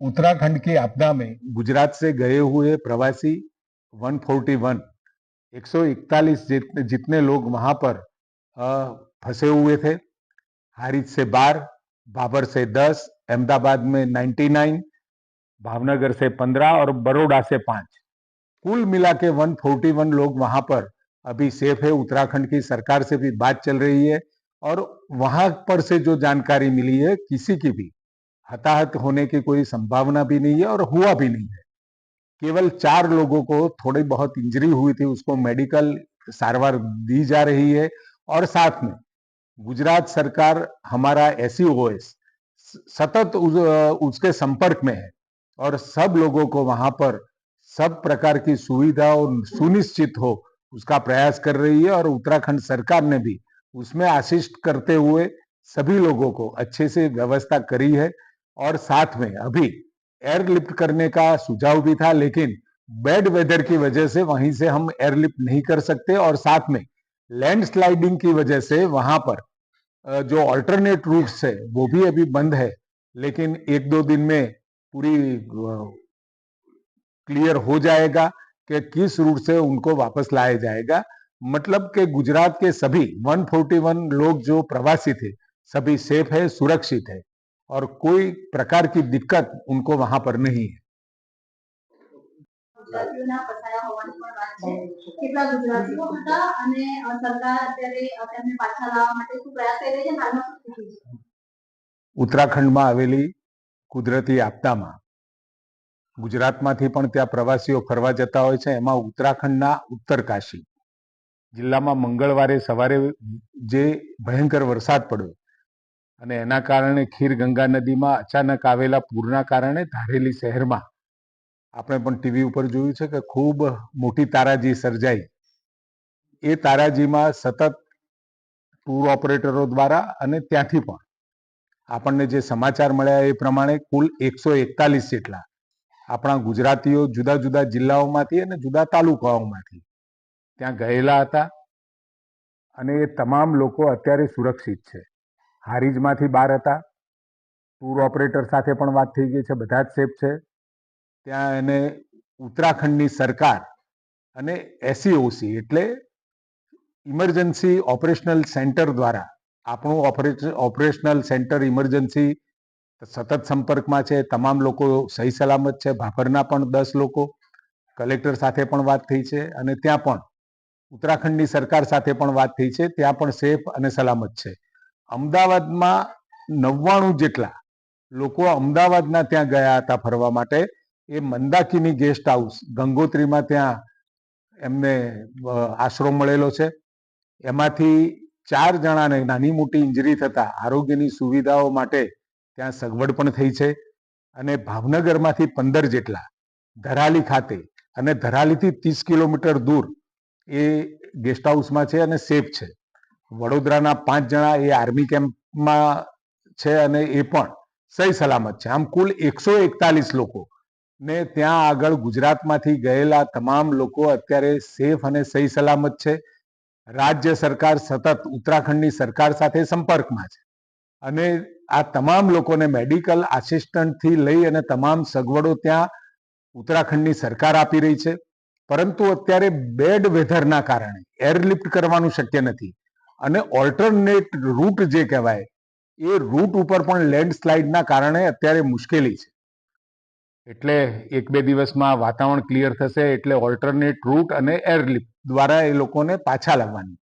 उत्तराखंड की आपदा में गुजरात से गए हुए प्रवासी 141 सौ इकतालीस जितने लोग वहाँ पर फंसे हुए थे। हारिज से बार, बाबर से दस अहमदाबाद में 99 भावनगर से 15 और बड़ोड़ा से पाँच। कुल मिला के 141 लोग वहाँ पर अभी सेफ़ है। उत्तराखंड की सरकार से भी बात चल रही है और वहाँ पर से जो जानकारी मिली है, किसी की भी हताहत होने की कोई संभावना भी नहीं है और हुआ भी नहीं है। केवल चार लोगों को थोड़ी बहुत इंजरी हुई थी, उसको मेडिकल सारवार दी जा रही है और साथ में गुजरात सरकार, हमारा एस सतत उस, उसके संपर्क में है और सब लोगों को वहाँ पर सब प्रकार की सुविधा और सुनिश्चित हो उसका प्रयास कर रही है और उत्तराखंड सरकार ने भी उसमें असिस्ट करते हुए सभी लोगों को अच्छे से व्यवस्था करी है और साथ में अभी एयरलिफ्ट करने का सुझाव भी था लेकिन बैड वेदर की वजह से वहीं से हम एयरलिफ्ट नहीं कर सकते और साथ में लैंडस्लाइडिंग की वजह से वहाँ पर जो अल्टरनेट रूट्स है, वो भी अभी बंद है, लेकिन एक दो दिन में पूरी क्लियर हो जाएगा कि किस रूट से उनको वापस लाया जाएगा। मतलब कि गुजरात के सभी 141 लोग जो प्रवासी थे, सभी सेफ़ है, सुरक्षित है, और कोई प्रकार की दिक्कत उनको वहाँ पर नहीं है। ગુજરાતીઓના ફસાયા હોવાની પણ વાત છે. કેટલા ગુજરાતીઓ હતા અને સરકાર અત્યારે તેમને પાછા લાવવા માટે શું પ્રયાસ કરી રહી છે? હાલમાં શું સ્થિતિ છે? ઉત્તરાખંડમાં આવેલી કુદરતી આપદામાં ગુજરાતમાંથી પણ ત્યાં પ્રવાસીઓ ફરવા જતા હોય છે. એમાં ઉત્તરાખંડના ઉત્તરકાશી જિલ્લામાં મંગળવારે સવારે જે ભયંકર વરસાદ પડ્યો અને એના કારણે ખીર ગંગા નદીમાં અચાનક આવેલા પૂરના કારણે ધારેલી શહેરમાં આપણે પણ ટીવી ઉપર જોયું છે કે ખૂબ મોટી તારાજી સર્જાઈ. એ તારાજીમાં સતત ટૂર ઓપરેટરો દ્વારા અને ત્યાંથી પણ. આપણને જે સમાચાર મળ્યા એ પ્રમાણે કુલ એકસો એકતાલીસ જેટલા આપણા ગુજરાતીઓ જુદા જુદા જિલ્લાઓમાંથી અને જુદા તાલુકાઓમાંથી ત્યાં ગયેલા હતા. અને એ તમામ લોકો અત્યારે સુરક્ષિત છે. હારીજમાંથી બહાર હતા. ટૂર ઓપરેટર સાથે પણ વાત થઈ ગઈ છે. બધા જ સેફ છે. ત્યાં એને ઉત્તરાખંડની સરકાર અને એસસીઓસી એટલે ઇમરજન્સી ઓપરેશનલ સેન્ટર દ્વારા આપણું ઓપરેટ- ઓપરેશનલ સેન્ટર ઇમરજન્સી સતત સંપર્કમાં છે, તમામ લોકો સહી સલામત છે, ભાભરના પણ દસ લોકો, કલેક્ટર સાથે પણ વાત થઈ છે અને ત્યાં પણ ઉત્તરાખંડની સરકાર સાથે પણ વાત થઈ છે, ત્યાં પણ સેફ અને સલામત છે. અમદાવાદમાં નવ્વાણું જેટલા લોકો અમદાવાદના ત્યાં ગયા હતા ફરવા માટે. એ મંદાકીની ગેસ્ટ હાઉસ, ગંગોત્રીમાં ત્યાં એમને આશરો મળેલો છે. એમાંથી ચાર જણાને નાની મોટી ઇન્જરી થતા આરોગ્યની સુવિધાઓ માટે ત્યાં સગવડ પણ થઈ છે અને ભાવનગરમાંથી પંદર જેટલા ધરાલી ખાતે અને ધરાલીથી ત્રીસ કિલોમીટર દૂર એ ગેસ્ટ હાઉસમાં છે અને સેફ છે. વડોદરાના પાંચ જણા એ આર્મી કેમ્પમાં છે અને એ પણ સહી સલામત છે. આમ કુલ એકસો એકતાલીસ લોકો ને ત્યાં આગળ ગુજરાતમાંથી ગયેલા તમામ લોકો અત્યારે સેફ અને સહી સલામત છે. રાજ્ય સરકાર સતત ઉત્તરાખંડની સરકાર સાથે સંપર્કમાં છે. અને આ તમામ લોકોને મેડિકલ આસિસ્ટન્ટથી લઈ અને તમામ સગવડો ત્યાં ઉત્તરાખંડની સરકાર આપી રહી છે. પરંતુ અત્યારે બેડ વેધરના કારણે એરલિફ્ટ કરવાનું શક્ય નથી. અને ઓલ્ટરનેટ રૂટ જે કહેવાય, એ રૂટ ઉપર પણ લેન્ડસ્લાઇડના કારણે અત્યારે મુશ્કેલી છે. એટલે એક બે દિવસમાં વાતાવરણ ક્લિયર થશે એટલે ઓલ્ટરનેટ રૂટ અને એરલિફ્ટ દ્વારા એ લોકોને પાછા લાવવાની.